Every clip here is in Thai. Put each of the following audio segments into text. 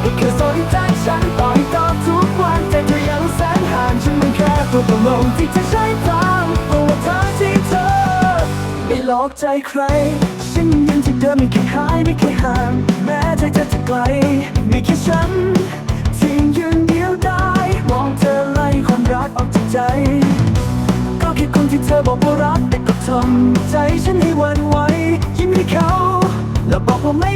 ไม่เคยสนใจฉันต่อยตอบทุกวันแต่เธอยังแสนห่างฉันมันแค่ตัวตลงที่จะใช้ตามตัวเธอที่เธอ ไม่หลอกใจใคร ฉันยังที่เดิมไม่เคยหายไม่เคยห่างแม้ใจเธอจะไกลมีแค่ฉันที่ยืนเดียวได้มองเธอไล่ความรักออกจากใจ ก็แค่คนที่เธอบอกว่ารักแต่ก็ทำใจฉันให้หวันไหวยิ้มให้เขาแล้วบอกว่าไม่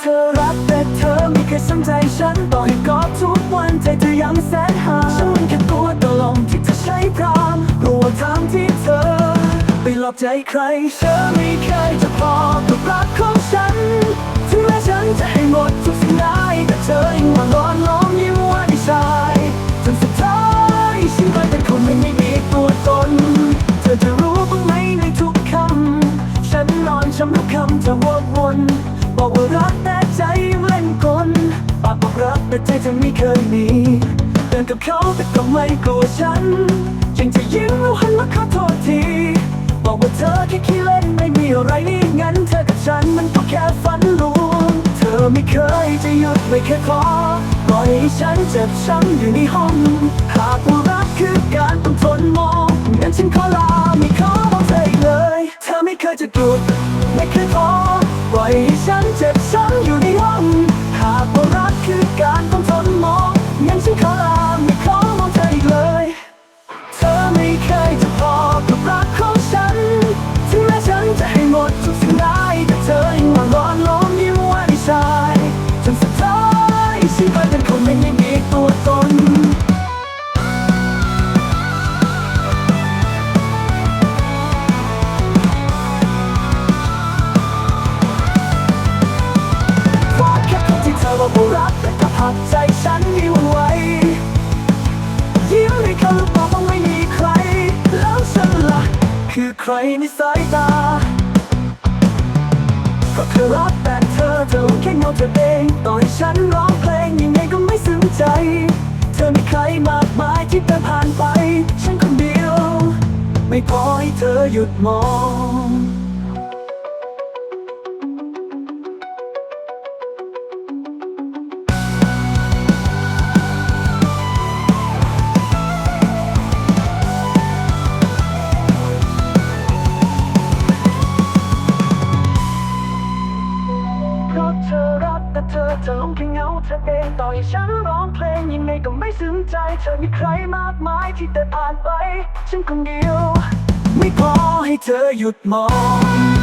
เธอรักแต่เธอไม่เคยสนใจฉันต่อให้กอดทุกวันใจเธอยังแสนห่างฉันมันแค่ตัวตลงที่เธอใช้พรามกลัวทางที่เธอ ไปหลอกใจใคร เธอไม่เคยจะพอกับรักของฉันถึงแม้ฉันำทุกวนบอกว่ารักแต่ใจยังเล่นกลปากบอกรักแต่ใจเธอไม่เคยมีเดินกับเขาแต่ก็ไม่กลัวฉันยังจะยิ้มแล้วหันมาขอโทษที บอกว่าเธอแค่ขี้เล่นไม่มีอะไรนี่งั้น เธอกับฉันมันก็แค่ฝันลวง เธอไม่เคยจะหยุดไม่เคยขอปล่อยให้ฉันเจ็บช้ำอยู่ในห้อง หากว่ารักคือการต้องทนมองงั้นฉันขอลาไม่ขอบอกเธออีกเลย เธอไม่เคยจะหยุด ไม่เคยขอปล่อยให้ฉันเจ็บช้ำอยู่ในห้อง หักใจฉันให้หวันไหวยิ้มให้เขาแล้วบอกว่าไม่มีใคร แล้วฉันล่ะคือใครในสายตาก็เธอรักแต่เธอเธอแค่เงาเธอเองต่อให้ฉันร้องเพลงยังไงก็ไม่ซึ้งใจ เธอมีใครมากมายที่เดินผ่านไป ฉันคนเดียว ไม่พอให้เธอหยุดมอง เธอจะลงแค่เงาเธอเองต่อให้ฉันร้องเพลงยังไงก็ไม่ซึ้งใจเธอมีใครมากมายที่แต่ผ่านไป ฉันคนเดียว ไม่พอให้เธอหยุดมอง